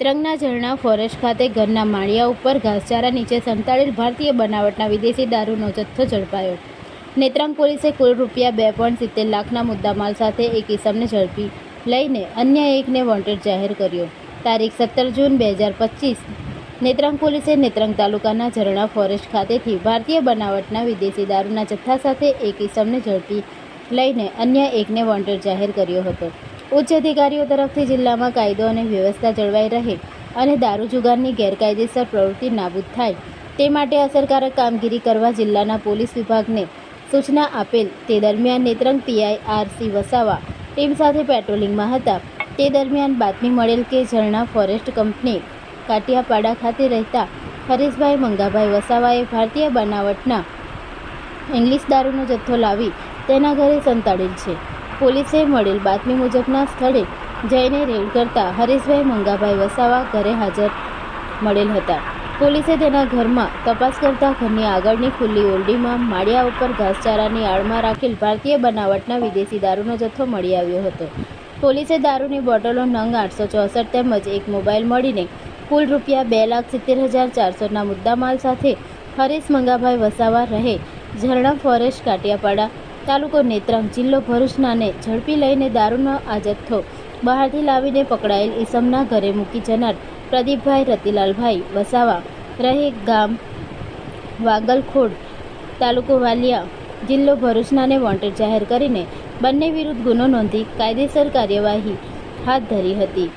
ત્રંગના ઝરણા forest ખાતે ઘરના માળિયા ઉપર ઘાસચારા નીચે સંતાડેલ ભારતીય બનાવટના વિદેશી દારૂનો જથ્થો ઝડપાયો. નેત્રંગ પોલીસે કુલ રૂપિયા બે પોઈન્ટ સિત્તેર લાખના મુદ્દામાલ સાથે એક ઇસમને ઝડપી લઈને અન્ય એકને વોન્ટેડ જાહેર કર્યો. તારીખ સત્તર જૂન બે હજાર પચીસ. નેત્રંગ પોલીસે નેત્રંગ તાલુકાના ઝરણા ફોરેસ્ટ ખાતેથી ભારતીય બનાવટના વિદેશી દારૂના જથ્થા સાથે એક ઇસમને ઝડપી લઈને અન્ય એકને વોન્ટેડ જાહેર કર્યો હતો. ઉચ્ચ અધિકારીઓ તરફથી જિલ્લામાં કાયદો અને વ્યવસ્થા જળવાઈ રહે અને દારૂ જુગારની ગેરકાયદેસર પ્રવૃત્તિ નાબૂદ થાય તે માટે અસરકારક કામગીરી કરવા જિલ્લાના પોલીસ વિભાગને સૂચના આપેલ તે દરમિયાન Netrang PI RC Vasava team સાથે પેટ્રોલિંગમાં હતા. તે દરમિયાન બાતમી મળેલ કે ઝરણા ફોરેસ્ટ કંપની કાટિયાપાડા ખાતે રહેતા હરેશભાઈ મંગાભાઈ વસાવાએ ભારતીય બનાવટના ઇંગ્લિશ દારૂનો જથ્થો લાવી તેના ઘરે સંતાડેલ છે. પોલીસે મળેલ બાતમી મુજબના સ્થળે જઈને રેડ કરતા હરીશભાઈ મંગાભાઈ વસાવા ઘરે હાજર મળેલ હતા. પોલીસે તેના ઘરમાં તપાસ કરતા ઘરની આગળની ખુલ્લી ઓરડીમાં માળિયા ઉપર ઘાસચારાની આડમાં રાખેલ ભારતીય બનાવટના વિદેશી દારૂનો જથ્થો મળી આવ્યો હતો. પોલીસે દારૂની બોટલો નંગ આઠસો ચોસઠ તેમજ એક મોબાઈલ મળીને કુલ રૂપિયા બે લાખ સિત્તેર હજાર ચારસોના મુદ્દામાલ સાથે હરીશ મંગાભાઈ વસાવા રહે ઝરણા ફોરેસ્ટ કાટિયાપાડા તાલુકો નેત્રંગ જિલ્લો ભરૂચનાને ઝડપી લઈને દારૂનો આ જથ્થો બહારથી લાવીને પકડાયેલ ઈસમના ઘરે મૂકી જનાર પ્રદીપભાઈ રતિલાલભાઈ વસાવા રહે ગામ વાગલખોડ તાલુકો વાલિયા જિલ્લો ભરૂચનાને વોન્ટેડ જાહેર કરીને બંને વિરુદ્ધ ગુનો નોંધી કાયદેસર કાર્યવાહી હાથ ધરી હતી.